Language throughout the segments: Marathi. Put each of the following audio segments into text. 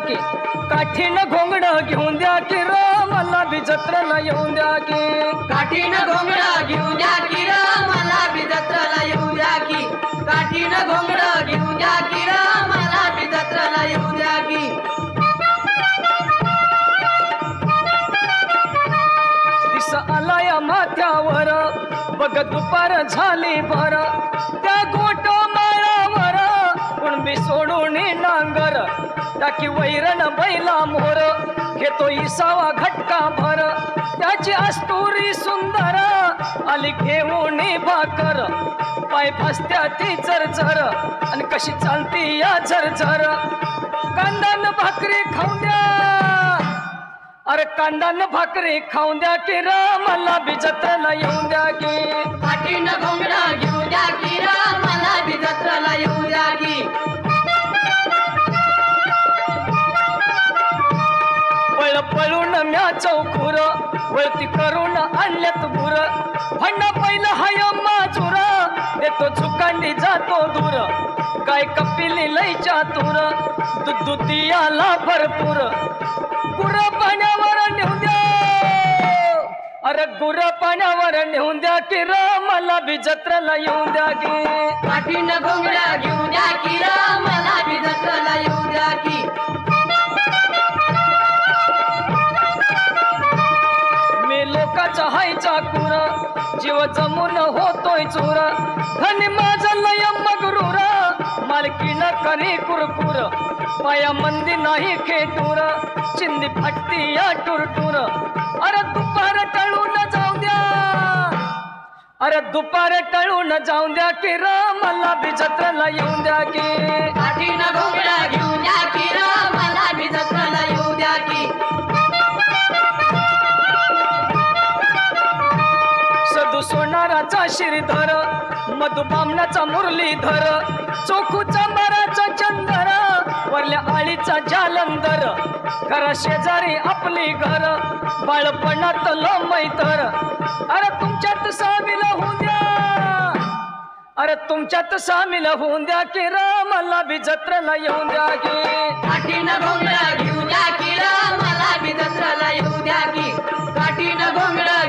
की. काठीनं घोंगड घेऊन द्या की र मला बी जत्रेला येऊन द्या की. काठीनं घोंगडा घेऊन द्या की र मला बी जत्राला येऊ द्या की. काठीनं घोंगडा घेऊन द्या की र मला बी जत्राला येऊ द्या की. दिस आलाया माथ्यावर बघ दुपार झाली भर. टाकी वैरण बैला मोर. घेतो इसावा घटका भर. त्याची अस्तुरी सुंदर. आली घेऊन भाकर पाय फसत्या ती झरझर आणि कशी चालती या झरझर कांदान भाकरी खाऊन द्या. अरे कांदान भाकरी खाऊन द्या की र मला येऊन द्या की. काठीनं घोंगडा वळती करून आणल्यात बुर भंड पहिलं हाय माजुर. देतो झुकांडी जातो दूर. काय कपिली लय चातुर. दुधुती भरपूर. गुर पाण्यावर नेऊन द्या. अरे गुर पाण्यावर नेऊन द्या की र मला बी जत्रेला येऊन द्या की. काठीनं घोंगडा घेऊन द्या की र मला बी जमून होतोय चोर. धनी माझं लय मगरूर. मालकीन करी कुरकुर. पाया मंदी नाही खेटूर चिंदी फटती या टुरटुर. अरे दुपार टळू न जाऊ द्या. अरे दुपार टळून जाऊन द्या की र बिजत्रला येऊन द्या की. काठीनं घोंगडा घेऊन श्रीधर मधुबामनाचा मुरलीधर चोखूचा मराचा चंदर वरल्या आळीचा जालंधर घरा शेजारी आपली घर बाळपणात मैतर अरे तुमच्यात सामील होऊन द्या. अरे तुमच्यात सामील होऊन द्या की र मला बी जत्रेला येऊन द्या की. घोंगडा घेऊन द्या की र मला बी जत्राला येऊ द्या की. काठीनं घोंगडा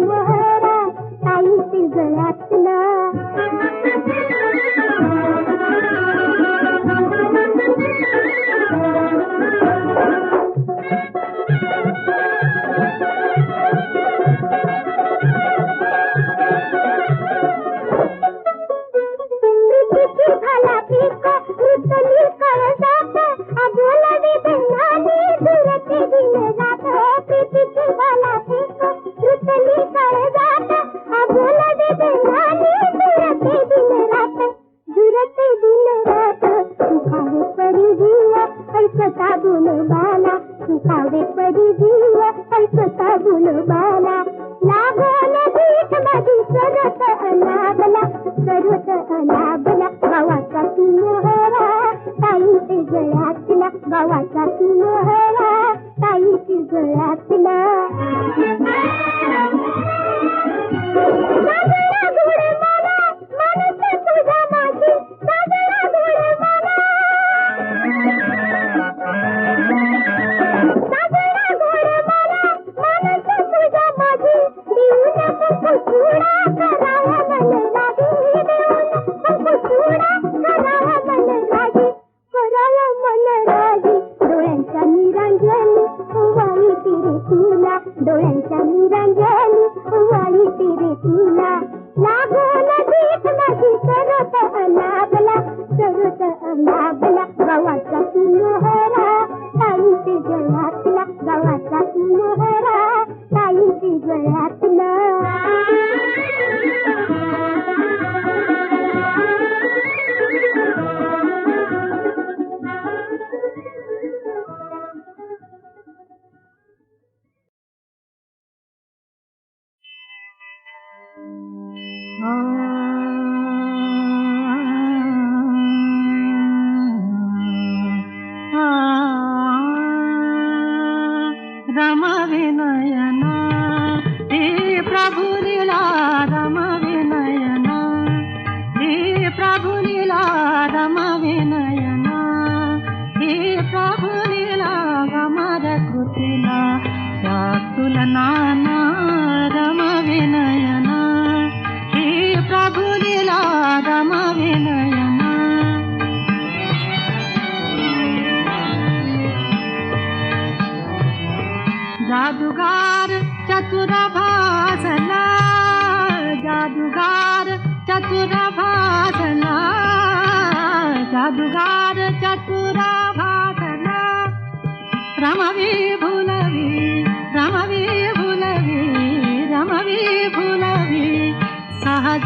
हुआ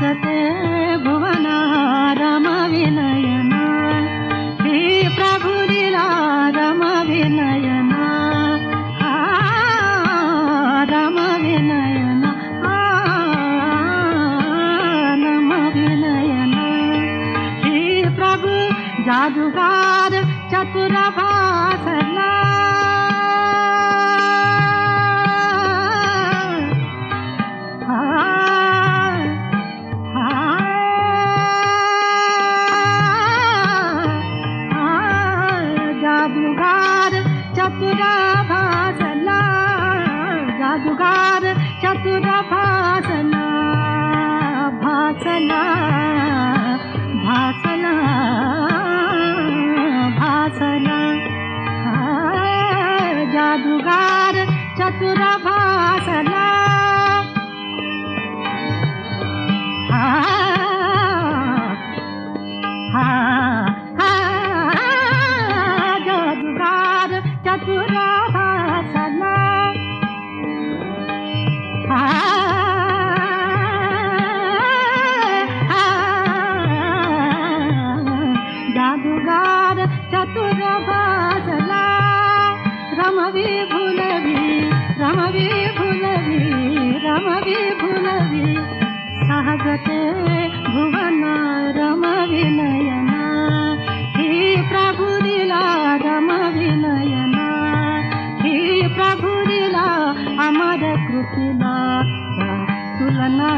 सत तुलना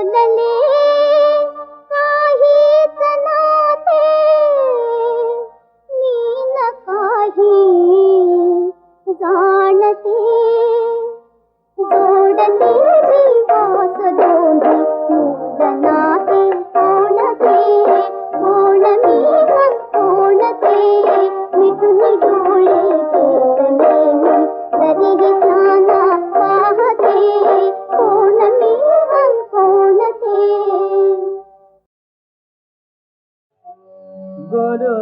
Udah.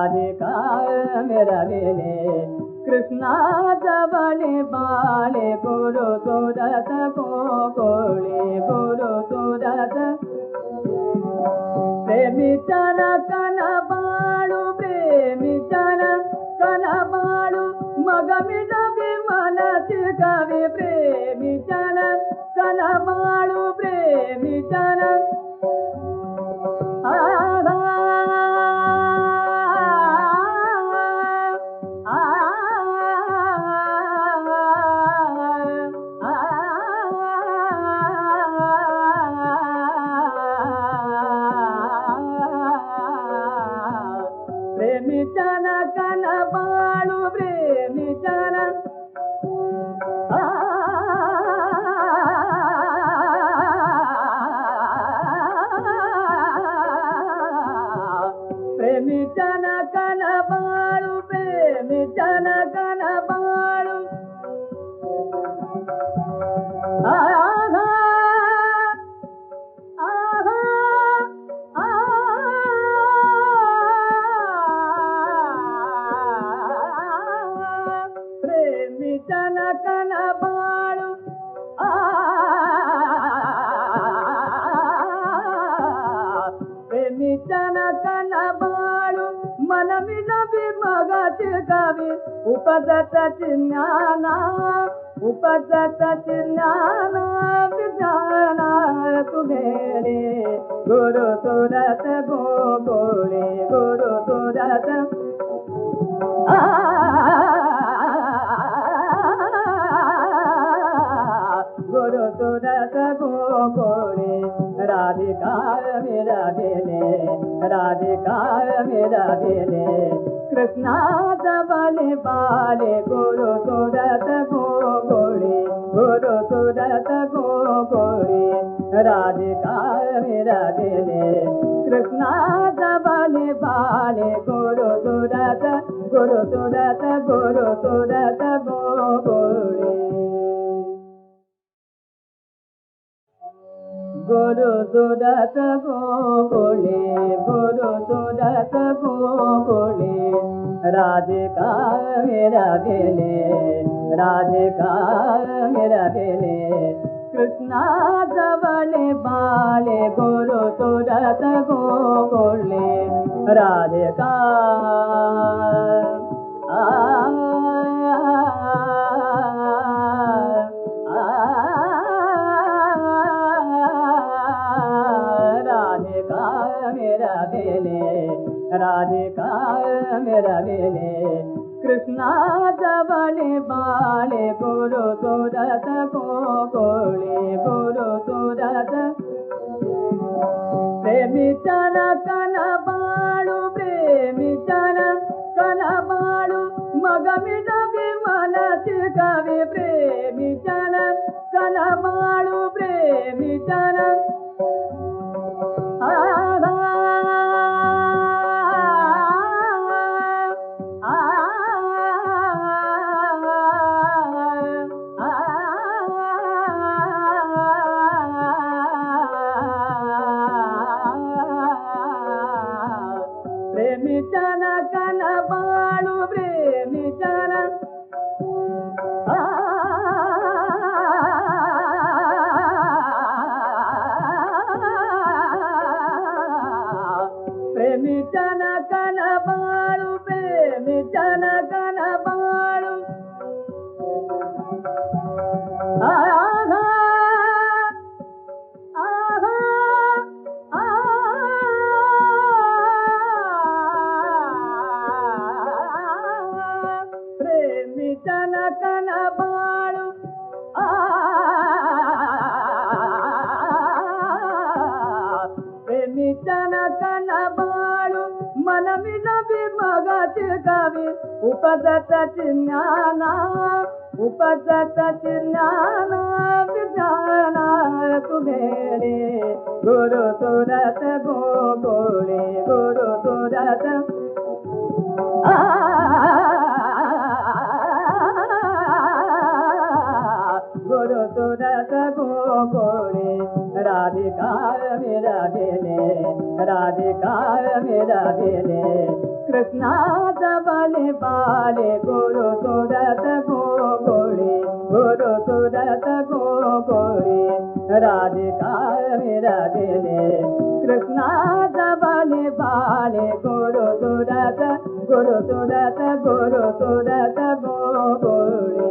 ರಾಧಿಕಾ ಮೆರವಿಲೆ ಕೃಷ್ಣ ಬಳಿ ಬಾಳೆ ಗುರು ಸುರತ ಕೋಳಿ ಗುರು ಸುರತ ಪ್ರೇಮಿತನ ಕನ ಬಾಳು ಪ್ರೇಮಿತನ ಕನ ಬಾಳು ಮಗಮಿದ ವಿಮಲ ಸಿಗವಿ ಪ್ರೇಮಿತನ ಕನ ಬಾಳು ಪ್ರೇಮಿತನ पदत नाना उपत नाना नू तुरस गोरी गुरू तूरत। गुरू तूरत गोरी राधिकार मेरा बिने राधिकार मेरा बिने कृष्णा जबले बाले गुरु सुरत गोकुळे गुरु सुरत गोकुळे राधिका मेरा गेले कृष्णा जबले बाले गुरु सुरत गुरु सुरत गुरु सुरत गोकुळे गुरु। सुरत गोकुळे गुरु सुरत गोकुळे राधे का मेरा बेले राधे का मेरा बेले कृष्णा दबले बाले गुरु तुरत गो गोले राधे का ರಾಧಿಕಾ ಮೆರವಿಲೆ ಕೃಷ್ಣ ಬಳಿ ಬಾಳೆ ಗುರು ಸುರತ ಕೋಳಿ ಗುರು ಸುರತ ಪ್ರೇಮಿತನ ಕನ ಬಾಳು ಪ್ರೇಮಿತನ ಕನ ಬಾಳು ಮಗ ಮಿಡವಿ ಮನಸ್ಸಿ ಕವಿ ಪ್ರೇಮಿತನ ಕನ ಬಾಳು ಪ್ರೇಮಿತನ پدت نانا اپت نانا به نو ترت گور ترت. گرو ترت گوري راڌڪار به راڌڪار به ديري कृष्णाच बने पाले गुरु सुरत गोकुळे गुरु सुरत गोकुळे राधिका मेरा देले कृष्णाच बने पाले गुरु सुरत गुरु सुरत गुरु सुरत गोकुळे